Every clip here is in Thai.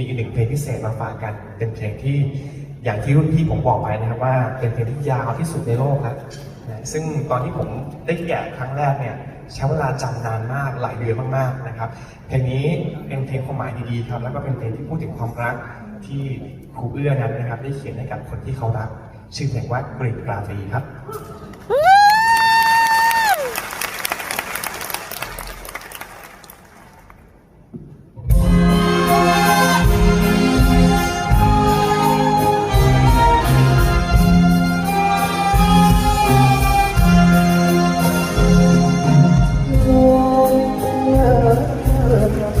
มีอีกหนึ่งเพลงพิเศษมาฝากกัน เป็นเพลงที่อย่างที่รุ่นพี่ผมบอกไปนะครับว่าเป็นเพลงที่ยาวที่สุดในโลกครับนะซึ่งตอนที่ผมได้แกะครั้งแรกเนี่ยใช้เวลาจำนานมากหลายเดือนมากๆนะครับเพลงนี้เป็นเพลงความหมายดีๆครับแล้วก็เป็นเพลงที่พูดถึงความรักที่ครูเอื้อนั้นนะครับ ได้เขียนให้กับคนที่เขารัก ชื่อเพลงว่ากรีกราตรีครับ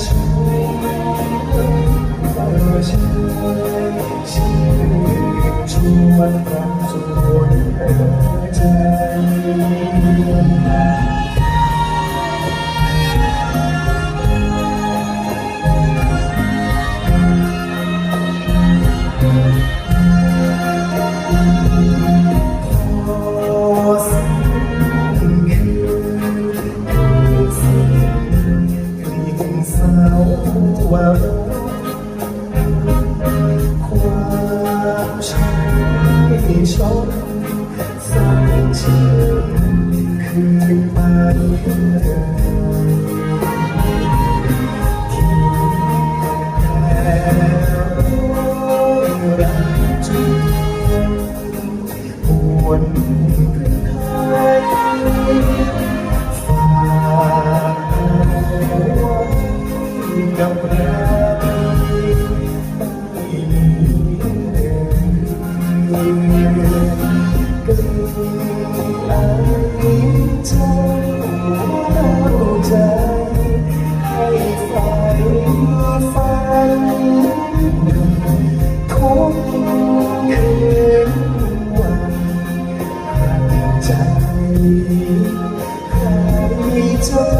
ได้ช่วยเกับเราไม่มีเดินกลิ่นไอเจ้าเข้าใจให้ฝันฝันทุกคืนวันใจใครจะเป็น